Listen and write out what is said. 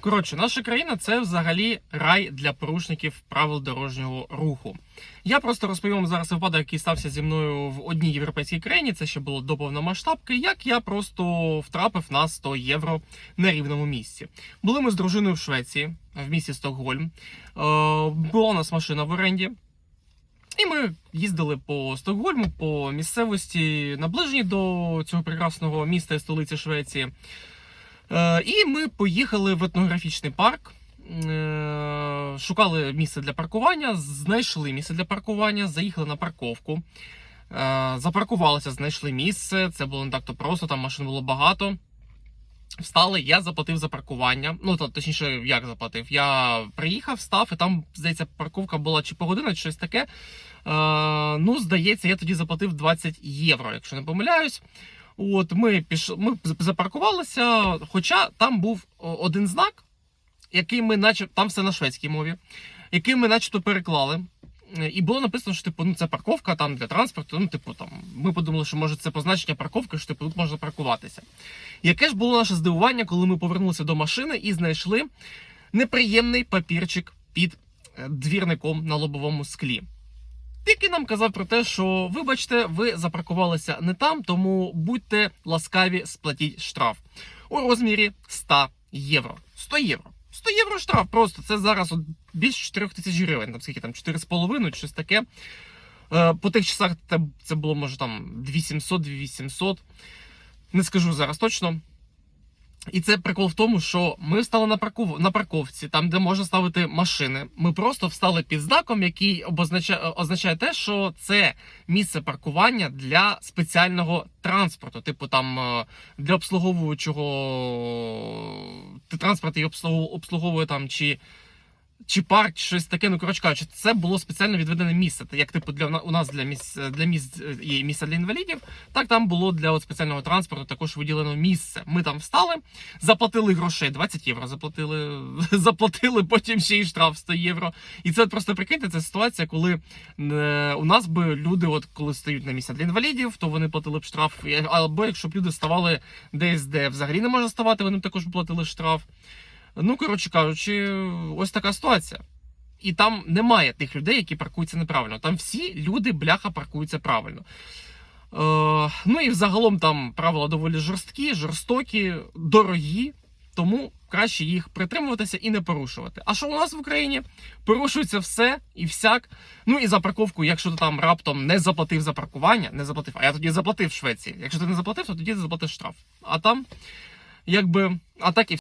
Коротше, наша країна це взагалі рай для порушників правил дорожнього руху. Я просто розповім вам зараз випадок, який стався зі мною в одній європейській країні. Це ще було до повномасштабки. Як я просто втрапив на 100 євро на рівному місці. Були ми з дружиною в Швеції, в місті Стокгольм. Е, була у нас машина в оренді. І ми їздили по Стокгольму, по місцевості, наближені до цього прекрасного міста і столиці Швеції. Е, і ми поїхали в етнографічний парк. Е, Шукали місце для паркування, знайшли місце для паркування, заїхали на парковку. Е, Запаркувалися, знайшли місце. Це було не так то просто, там машин було багато. Встали, я заплатив за паркування. Ну, то, точніше, як заплатив. Я приїхав, став, і там, здається, парковка була чи погодина, чи щось таке. Ну, здається, я тоді заплатив 20 євро, якщо не помиляюсь. От ми пішли, ми запаркувалися, хоча там був один знак, який ми наче там все на шведській мові, який ми начебто переклали. Е, І було написано, що типу, ну це парковка там для транспорту. Ну, типу, там ми подумали, що може це позначення парковки, що типу тут можна паркуватися. Яке ж було наше здивування, коли ми повернулися до машини і знайшли неприємний папірчик під е, двірником на лобовому склі. Який нам казав про те, що вибачте, ви запаркувалися не там, тому будьте ласкаві, сплатіть штраф у розмірі 100 євро. 100 євро. 100 євро штраф просто. Це зараз от більше 4 тисяч гривень, там скільки там 4,5 чи щось таке. Е, По тих часах це, було може там 2700, 2800. Не скажу зараз точно. І це прикол в тому, що ми встали на парку на парковці, там де можна ставити машини. Ми просто встали під знаком, який обозначає, означає те, що це місце паркування для спеціального транспорту, типу там е, для обслуговуючого транспорт і обслуговує, обслуговує там чи. Чи парк, чи щось таке, ну коротше кажучи, це було спеціально відведене місце. Та Як типу для у нас для місць для місць е, є місце для інвалідів, так там було для от спеціального транспорту також виділено місце. Ми там встали, заплатили грошей, 20 євро заплатили, заплатили потім ще й штраф 100 євро. І це просто прикиньте, це ситуація, коли е, у нас би люди, от коли стають на місце для інвалідів, то вони платили б штраф. Або якщо б люди ставали десь, де взагалі не можна ставати, вони б також платили штраф. Ну, коротше кажучи, ось така ситуація. І там немає тих людей, які паркуються неправильно. Там всі люди, бляха, паркуються правильно. Е, ну і взагалом там правила доволі жорсткі, жорстокі, дорогі, тому краще їх притримуватися і не порушувати. А що у нас в Україні? Порушується все і всяк. Ну і за парковку, якщо ти там раптом не заплатив за паркування, не заплатив, а я тоді заплатив в Швеції. Якщо ти не заплатив, то тоді ти заплатиш штраф. А там, якби, а так і